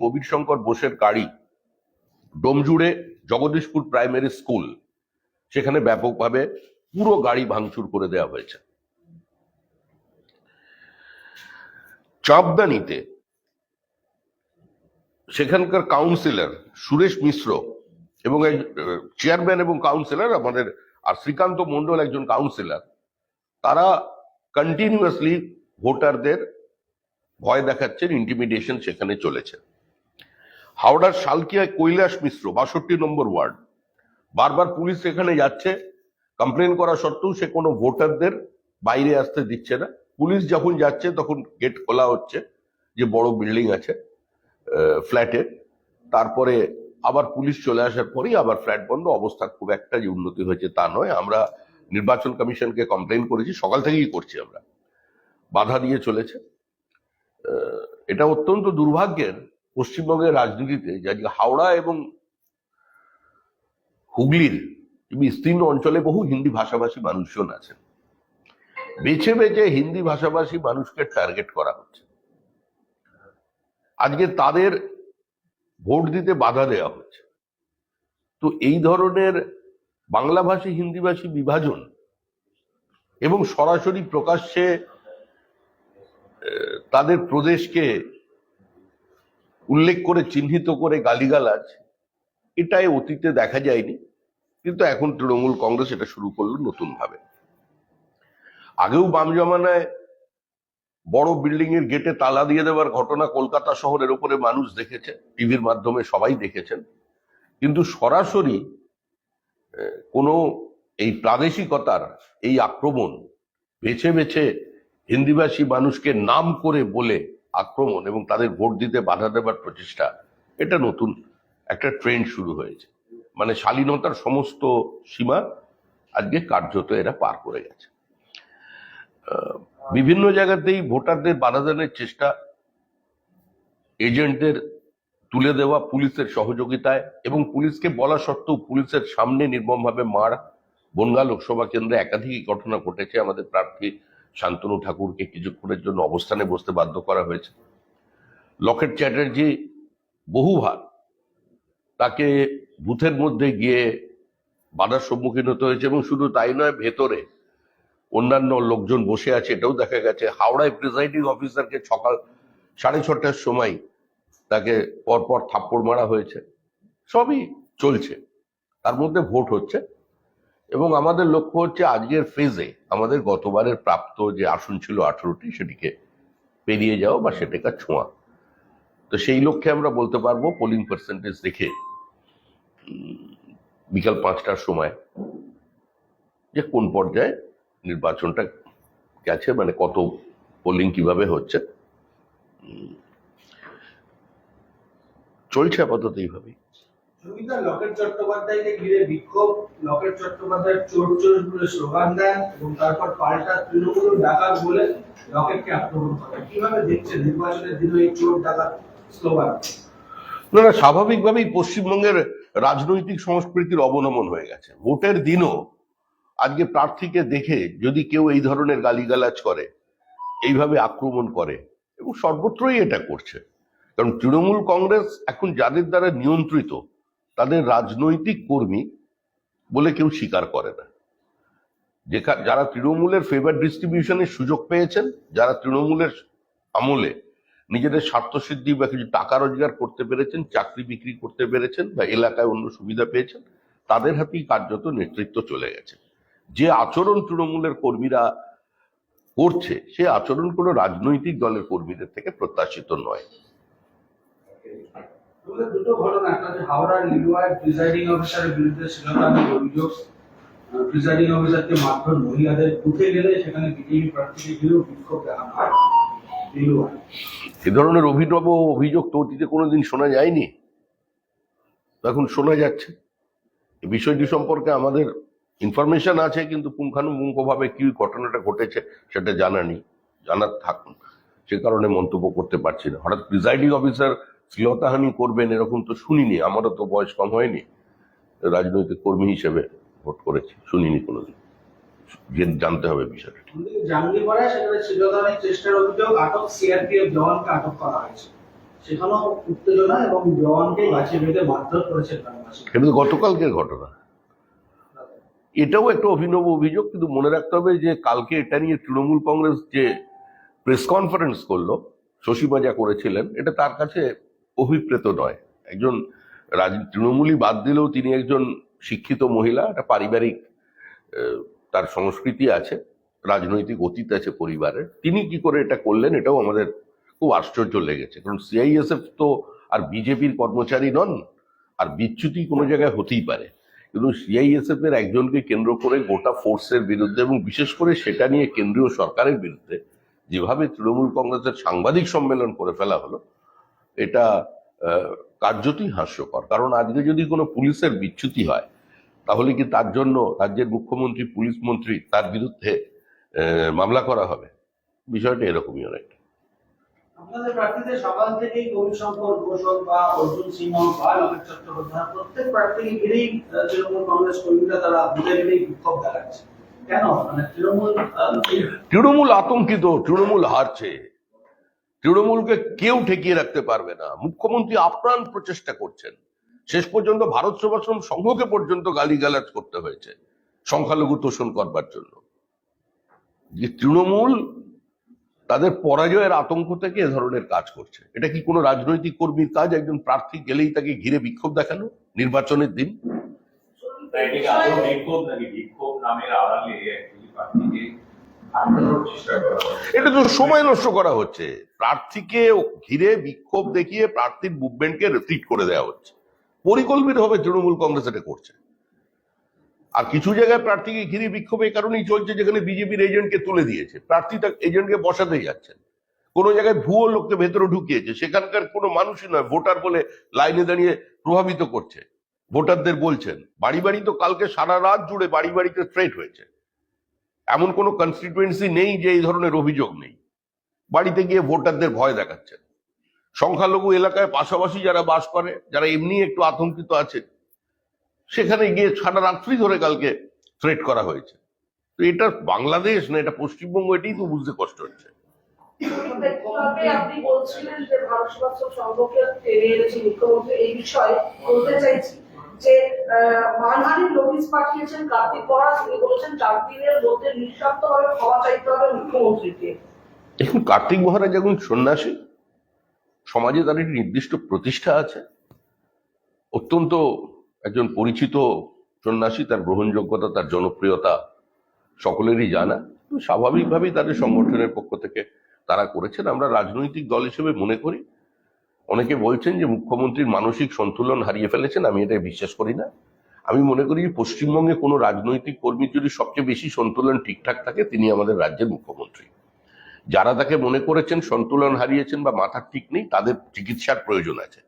কবির শঙ্কর বোসের গাড়ি ডোমজুড়ে Jagdishpur primary school, সেখানে ব্যাপকভাবে পুরো গাড়ি ভাঙচুর করে দেওয়া হয়েছে। চাপদানিতে সেখানকার কাউন্সিলর সুরেশ মিশ্র এবং চেয়ারম্যান এবং কাউন্সিলর আমাদের, আর শ্রীকান্ত মন্ডল একজন কাউন্সিলর তারা কন্টিনিউয়াসলি ভোটারদের ভয় দেখাচ্ছেন ইন্টিমিডিয়েশন সেখানে চলেছে। হাওড়ার শালকিয়ায় কৈলাস মিশ্র, বাষট্টি নম্বর ওয়ার্ড। বারবার পুলিশ এখানে যাচ্ছে কমপ্লেন করা সত্ত্বেও সে কোনো ভোটারদের বাইরে আসতে দিচ্ছে না। পুলিশ যখন যাচ্ছে, তখন গেট খোলা হচ্ছে, যে বড় বিল্ডিং আছে ফ্ল্যাটে তারপরে আবার পুলিশ চলে আসার পরেই আবার ফ্ল্যাট বন্ধ। অবস্থা খুব একটা যে উন্নতি হয়েছে তা নয়। আমরা নির্বাচন কমিশনকে কমপ্লেন করেছি, সকাল থেকেই করছি আমরা। বাধা দিয়ে চলেছে। এটা অত্যন্ত দুর্ভাগ্যের পশ্চিমবঙ্গের রাজনীতিতে আজকে হাওড়া এবং হুগলির বিস্তীর্ণ অঞ্চলে বহু হিন্দি ভাষাভাষী মানুষজন আছেন। বেছে বেছে হিন্দি ভাষাভাষী মানুষকে টার্গেট করা হচ্ছে। আজকে তাদের ভোট দিতে বাধা দেওয়া হচ্ছে। তো এই ধরনের বাংলাভাষী, হিন্দিভাষী বিভাজন এবং সরাসরি প্রকাশ্যে তাদের প্রদেশকে উল্লেখ করে, চিহ্নিত করে গালিগালাজ, এটাই অতীতে দেখা যায়নি। কিন্তু এখন তৃণমূল কংগ্রেস এটা শুরু করল নতুন ভাবে আগেও বাম জমানায় বড় বিল্ডিং এর গেটে তালা দিয়ে দেওয়ার ঘটনা কলকাতা শহরের উপরে মানুষ দেখেছে, টিভির মাধ্যমে সবাই দেখেছেন। কিন্তু সরাসরি কোনো এই প্রাদেশিকতার এই আক্রমণ, বেছে বেছে হিন্দিভাষী মানুষকে নাম করে বলে আক্রমণ এবং তাদের ভোট দিতে বাধা দেবার প্রচেষ্টা, এটা নতুন একটা ট্রেন্ড শুরু হয়েছে। মানে শালীনতার সমস্ত সীমা আজকে কার্যত এরা পার করে গেছে। বিভিন্ন জায়গাতেই ভোটারদের বাধা দানের চেষ্টা এজেন্টদের তুলে দেওয়া পুলিশের সহযোগিতায় এবং পুলিশকে বলা সত্ত্বেও পুলিশের সামনে নির্মমভাবে মার। বনগা লোকসভা কেন্দ্রে একাধিক ঘটনা ঘটেছে আমাদের প্রার্থী শান্তনু ঠাকুরকে কিছুক্ষণের জন্য অবস্থানে বসতে বাধ্য করা হয়েছে। লকেট চ্যাটার্জি বহুবার তাকে বুথের মধ্যে গিয়ে বাধার সম্মুখীন হতে হয়েছে এবং শুধু তাই নয়, ভেতরে অন্যান্য লোকজন বসে আছে, এটাও দেখা গেছে। হাওড়ায় প্রিসাইডিং অফিসারকে সকাল সাড়ে ছটার সময় তাকে পরপর থাপ্পড় মারা হয়েছে। সবই চলছে। তার মধ্যে ভোট হচ্ছে। এবং আমাদের লক্ষ্য হচ্ছে আজকের ফেজে আমাদের গতবারের প্রাপ্ত যে আসন ছিল আঠেরোটি সেটিকে পেরিয়ে যাওয়া বা সেটাকে ছোঁয়া। তো সেই লক্ষ্যে আমরা বলতে পারব পোলিং পার্সেন্টেজ দেখে বিকাল পাঁচটার সময় যে কোন পর্যায়ে নির্বাচনটা গেছে মানে কত পোলিং কীভাবে হচ্ছে। চলছে আপাতত এইভাবেই। সুবিধা লকেট চট্টোপাধ্যায়কে ঘিরে বিক্ষোভ, লকেট চট্টোপাধ্যায় চোর চোর বলে স্লোগান দেন এবং তারপর পাল্টা তৃণমূল ডাকাত বলে লকেটকে আক্রমণ করে কীভাবে দেখছেন নির্বাচনের দিনে এই চোর ডাকাত স্লোগান? না, স্বাভাবিকভাবেই পশ্চিমবঙ্গের রাজনৈতিক সংস্কৃতির অবনমন হয়ে গেছে। ভোটের দিনও আজকে প্রার্থীকে দেখে যদি কেউ এই ধরনের গালিগালাজ করে, এইভাবে আক্রমণ করে, এবং সর্বত্রই এটা করছে। কারণ তৃণমূল কংগ্রেস এখন যাদের দ্বারা নিয়ন্ত্রিত তাদের রাজনৈতিক কর্মী বলে কেউ স্বীকার করে না। যেখা- যারা তৃণমূলের ফেভার ডিস্ট্রিবিউশনের সুযোগ পেয়েছেন, যারা তৃণমূলের আমলে নিজেদের স্বার্থসিদ্ধি বা কিছু টাকা রোজগার করতে পেরেছেন, চাকরি বিক্রি করতে পেরেছেন বা এলাকায় অন্য সুবিধা পেয়েছেন, তাদের হাতেই কার্যত নেতৃত্ব চলে গেছে। যে আচরণ তৃণমূলের কর্মীরা করছে, সে আচরণ কোনো রাজনৈতিক দলের কর্মীদের থেকে প্রত্যাশিত নয়। দুটো ঘটনা, একটা লিলুয়ায় প্রিসাইডিং অফিসারের বিরুদ্ধে অভিযোগ প্রিসাইডিং অফিসারকে মহিলাদের গেলে সেখানে বিজেপি প্রার্থীকে বিক্ষোভ দেখানো হয়। এ ধরনের অভিনব অভিযোগ তো অতীতে কোনোদিন শোনা যায়নি। এখন শোনা যাচ্ছে। বিষয়টি সম্পর্কে আমাদের ইনফরমেশন আছে, কিন্তু পুঙ্খানুপুঙ্খভাবে কি ঘটনাটা ঘটেছে সেটা জানা নেই। জানার থাকুন। সে কারণে মন্তব্য করতে পারছি না। হঠাৎ প্রিসাইডিং অফিসার শ্লীলতাহানি করবেন এরকম তো শুনিনি আমারও তো বয়স কম হয়নি। রাজনৈতিক কর্মী হিসেবে ভোট করেছি শুনিনি কোনোদিন। জানতে হবে বিষয়টা। অন্যদিকে জাঙ্গিপাড়ায় সেখানে শ্লীলতাহানির চেষ্টার অভিযোগ আটক সিআরপিএফ জওয়ানকে আটক করা হয়েছে। সেখানেও উত্তেজনা এবং জওয়ানকে গাছে বেঁধে মারধর করেছেন এটা তো গতকালকের ঘটনা। এটাও একটা অভিনব অভিযোগ কিন্তু মনে রাখতে হবে যে কালকে এটা নিয়ে তৃণমূল কংগ্রেস যে প্রেস কনফারেন্স করল শশীমা যা করেছিলেন এটা তার কাছে অভিপ্রেত নয়। একজন রাজ, তৃণমূলই বাদ দিলেও তিনি একজন শিক্ষিত মহিলা, একটা পারিবারিক তার সংস্কৃতি আছে, রাজনৈতিক অতীত আছে পরিবারের। তিনি কি করে এটা করলেন এটাও আমাদের খুব আশ্চর্য লেগেছে। কারণ সিআইএসএফ তো আর বিজেপির কর্মচারী নন, আর বিচ্যুতি কোনো জায়গায় হতেই পারে। কিন্তু সিআইএসএফ এর একজনকে কেন্দ্র করে গোটা ফোর্সের বিরুদ্ধে এবং বিশেষ করে সেটা নিয়ে কেন্দ্রীয় সরকারের বিরুদ্ধে যেভাবে তৃণমূল কংগ্রেসের সাংবাদিক সম্মেলন করে ফেলা হলো এটা কার্যতই হাস্যকর। কারণ আজকে যদি কোনো পুলিশের বিচ্যুতি হয় তাহলে কি তার জন্য রাজ্যের মুখ্যমন্ত্রী পুলিশ মন্ত্রী তার বিরুদ্ধে মামলা করা হবে? বিষয়টা এরকমই অনেকটা। আপনাদের প্রার্থীদের সকাল থেকেই গৌরী শঙ্কর ঘোষ বা অর্জুন সিংহ বা লকেট চট্টোপাধ্যায় প্রত্যেক প্রার্থীকে ঘিরেই তৃণমূল কংগ্রেস কর্মীরা তারা ঘুরে ঘিরেই বিক্ষোভ দেখাচ্ছে। কেন? মানে তৃণমূল তৃণমূল আতঙ্কিত তৃণমূল হারছে। তৃণমূলকে কেউ ঠেকিয়ে রাখতে পারবে না। মুখ্যমন্ত্রী আপ্রাণ প্রচেষ্টা করছেন। শেষ পর্যন্ত ভারত সেবাশ্রম সংঘকে পর্যন্ত গালিগালাজ করতে হয়েছে, সংখ্যালঘু তোষণ করবার জন্য। যে তৃণমূল তাদের পরাজয়ের আতঙ্ক থেকে এ ধরনের কাজ করছে। এটা কি কোনো রাজনৈতিক কর্মীর কাজ? একজন প্রার্থী গেলেই তাকে ঘিরে বিক্ষোভ দেখানো নির্বাচনের দিন? বিক্ষোভ নামের আড়ালে এটা তো সময় নষ্ট করা হচ্ছে। প্রার্থীকে ঘিরে বিক্ষোভ দেখিয়ে প্রার্থীর মুভমেন্টকে রিস্ট্রিক্ট করে দেওয়া হচ্ছে। পরিকল্পিতভাবে তৃণমূল কংগ্রেস এটা করছে। আর কিছু জায়গায় প্রার্থীকে ঘিরে বিক্ষোভ এই কারণেই চলছে যেখানে বিজেপির এজেন্টকে তুলে দিয়েছে। প্রার্থী তার এজেন্টকে বসাতে যাচ্ছেন। কোনো জায়গায় ভুয়ো লোককে ভেতরে ঢুকিয়েছে। সেখানকার কোনো মানুষই নয়, ভোটার বলে লাইনে দাঁড়িয়ে প্রভাবিত করছে। ভোটারদের বলছেন, বাড়ি বাড়ি তো কালকে সারা রাত জুড়ে বাড়ি বাড়িতে স্ট্রেট হয়েছে। এমন কোনো কনস্টিটুয়েন্সি নেই যে এই ধরনের অভিযোগ নেই। বাড়িতে গিয়ে ভোটারদের ভয় দেখাচ্ছেন। সংখ্যালঘু এলাকায় পাশাপাশি যারা বাস করে, যারা এমনি একটু আতঙ্কিত আছে সেখানে গিয়ে সারা রাত্রি ধরে কালকে থ্রেট করা হয়েছে। তো এটা বাংলাদেশ না, এটা পশ্চিমবঙ্গ, এটাই তো বুঝতে কষ্ট হচ্ছে। আপনি বলছিলেন যে সংঘকে টেনে মুখ্যমন্ত্রী, এই বিষয়ে বলতে চাইছি। যে মানহানির পাঠিয়েছেন কার্তিক বরা, তিনি বলেছেন চার দিনের মধ্যে ক্ষমা চাইতে হবে মুখ্যমন্ত্রীকে। এখন কার্তিক মহারাজ এখন সন্ন্যাসী, সমাজে তার একটি নির্দিষ্ট প্রতিষ্ঠা আছে। অত্যন্ত একজন পরিচিত সন্ন্যাসী, তার গ্রহণযোগ্যতা, তার জনপ্রিয়তা সকলেরই জানা। স্বাভাবিকভাবেই তাদের সংগঠনের পক্ষ থেকে তারা করেছেন। আমরা রাজনৈতিক দল হিসেবে মনে করি অনেকে বলছেন যে মুখ্যমন্ত্রীর মানসিক সন্তুলন হারিয়ে ফেলেছেন, আমি এটা বিশ্বাস করি না। আমি মনে করি পশ্চিমবঙ্গে কোনো রাজনৈতিক কর্মীর যদি সবচেয়ে বেশি সন্তুলন ঠিকঠাক থাকে, তিনি আমাদের রাজ্যের মুখ্যমন্ত্রী। যারা তাকে মনে করেছেন সন্তুলন হারিয়েছেন বা মাথার ঠিক নেই, তাদের চিকিৎসার প্রয়োজন আছে।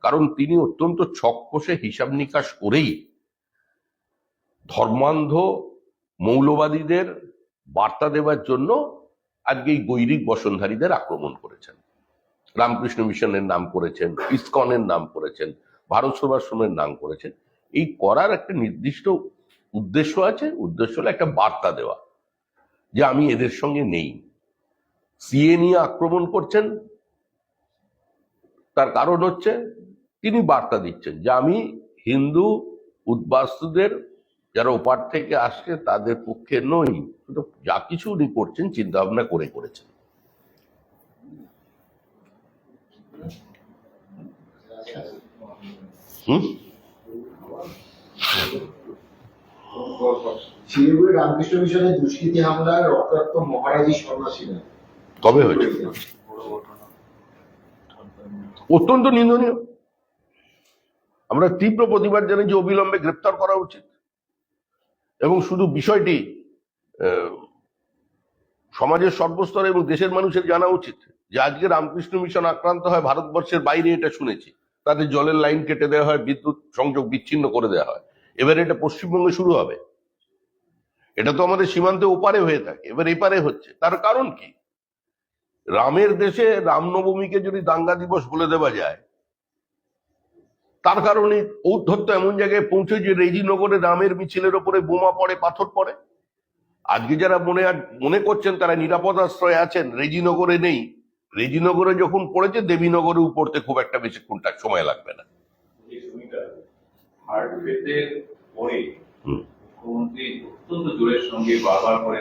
কারণ তিনি অত্যন্ত ছক কষে হিসাব নিকাশ করেই ধর্মান্ধ মৌলবাদীদের বার্তা দেওয়ার জন্য আজকে এই গৈরিক বসনধারীদের আক্রমণ করেছেন। রামকৃষ্ণ মিশনের নাম করেছেন, ইসকনের নাম করেছেন, ভারত সেবাশ্রমের নাম করেছেন। এই করার একটা নির্দিষ্ট উদ্দেশ্য আছে, উদ্দেশ্য হলো একটা বার্তা দেওয়া যে আমি এদের সঙ্গে নেই। সিএ নিয়ে আক্রমণ করছেন, তার কারণ হচ্ছে তিনি বার্তা দিচ্ছেন যে আমি হিন্দু উদ্বাস্তুদের যারা ওপার থেকে আসছে তাদের পক্ষে নই যা কিছু উনি করছেন চিন্তা ভাবনা করে করেছেন। হুম? শিলিগুড়ি রামকৃষ্ণ মিশনের দুষ্কৃতী হামলায় রক্তাক্ত মহারাজি সন্ন্যাসীরা কবে হয়েছে? অত্যন্ত নিন্দনীয়। আমরা তীব্র প্রতিবাদ যে অবিলম্বে গ্রেপ্তার করা উচিত। এবং শুধু বিষয়টি আহ, সমাজের সর্বস্তরে এবং দেশের মানুষের জানা উচিত যে আজকে রামকৃষ্ণ মিশন আক্রান্ত হয় ভারতবর্ষের বাইরে এটা শুনেছি। তাদের জলের লাইন কেটে দেওয়া হয়, বিদ্যুৎ সংযোগ বিচ্ছিন্ন করে দেওয়া হয়। এবার এটা পশ্চিমবঙ্গে শুরু হবে। এটা তো আমাদের সীমান্তে ওপারে হয়ে থাকে, এবার এপারে হচ্ছে। তার কারণ কি? রামের দেশে রামনবমীকে যদি দাঙ্গা দিবস বলে দেওয়া যায়, তার কারণে ঔদ্ধত্য এমন জায়গায় পৌঁছে যে রেজিনগরে রামের মিছিলের ওপরে বোমা পড়ে, পাথর পড়ে। আজকে যারা মনে মনে করছেন তারা নিরাপদ আশ্রয়ে আছেন, রেজিনগরে নেই। রেজিনগরে যখন পড়েছে দেবীনগরে উপরতে খুব একটা বেশিক্ষণ সময় লাগবে না। মুখ্যমন্ত্রী অত্যন্ত জোরের সঙ্গে বারবার করে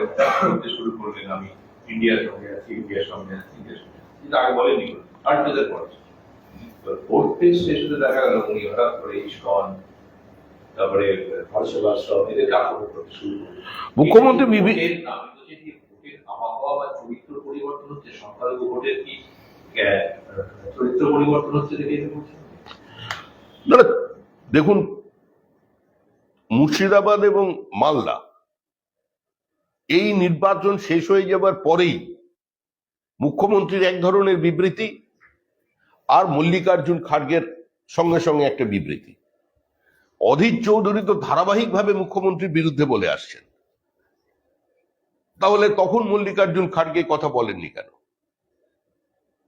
করতে শুরু করলেন আমি। ইন্ডিয়ার সঙ্গে আছি ইন্ডিয়ার সঙ্গে আছি ইন্ডিয়ার সঙ্গে কিন্তু আগে বলেনি হার্ট ফেটের পরে। ফোর্থ ফেজ শেষে দেখা গেল উনি হঠাৎ করে ইস্কন তারপরে আক্রমণ করতে শুরু করলেন। মুখ্যমন্ত্রী বিভি- ভোটের নামে তো যে কি ভোটের আবহাওয়া বা চরিত্র পরিবর্তন হচ্ছে, সংখ্যালঘু ভোটের কি চরিত্র পরিবর্তন হচ্ছে? না, দেখুন, মুর্শিদাবাদ এবং মালদা, এই নির্বাচন শেষ হয়ে যাবার পরেই মুখ্যমন্ত্রীর এক ধরনের বিবৃতি আর মল্লিকার্জুন খাড়গের সঙ্গে সঙ্গে একটা বিবৃতি অধীর চৌধুরী তো ধারাবাহিকভাবে মুখ্যমন্ত্রীর বিরুদ্ধে বলে আসছেন তাহলে তখন মল্লিকার্জুন খাড়গে কথা বলেননি কেন?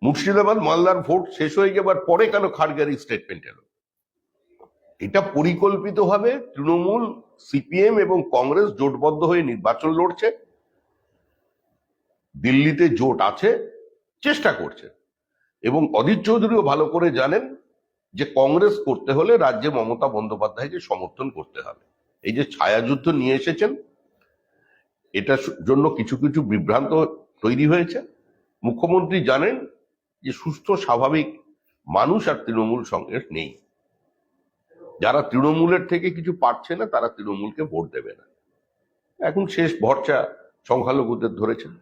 মুর্শিদাবাদ মালদার ভোট শেষ হয়ে যাবার পরে কেন খাড়গের স্টেটমেন্ট এলো? এটা পরিকল্পিতভাবে তৃণমূল, সিপিএম এবং কংগ্রেস জোটবদ্ধ হয়ে নির্বাচন লড়ছে। দিল্লিতে জোট আছে, চেষ্টা করছে। এবং অধীর চৌধুরীও ভালো করে জানেন যে কংগ্রেস করতে হলে রাজ্যে মমতা বন্দ্যোপাধ্যায়কে সমর্থন করতে হবে। এই যে ছায়াযুদ্ধ নিয়ে এসেছেন এটার জন্য কিছু কিছু বিভ্রান্ত তৈরি হয়েছে। মুখ্যমন্ত্রী জানেন যে সুস্থ, স্বাভাবিক মানুষ আর তৃণমূল সঙ্গে নেই। যারা তৃণমূলের থেকে কিছু পাচ্ছে না, তারা তৃণমূলকে ভোট দেবে না। এখন শেষ ভরসা সংখ্যালঘুদের ধরেছেন।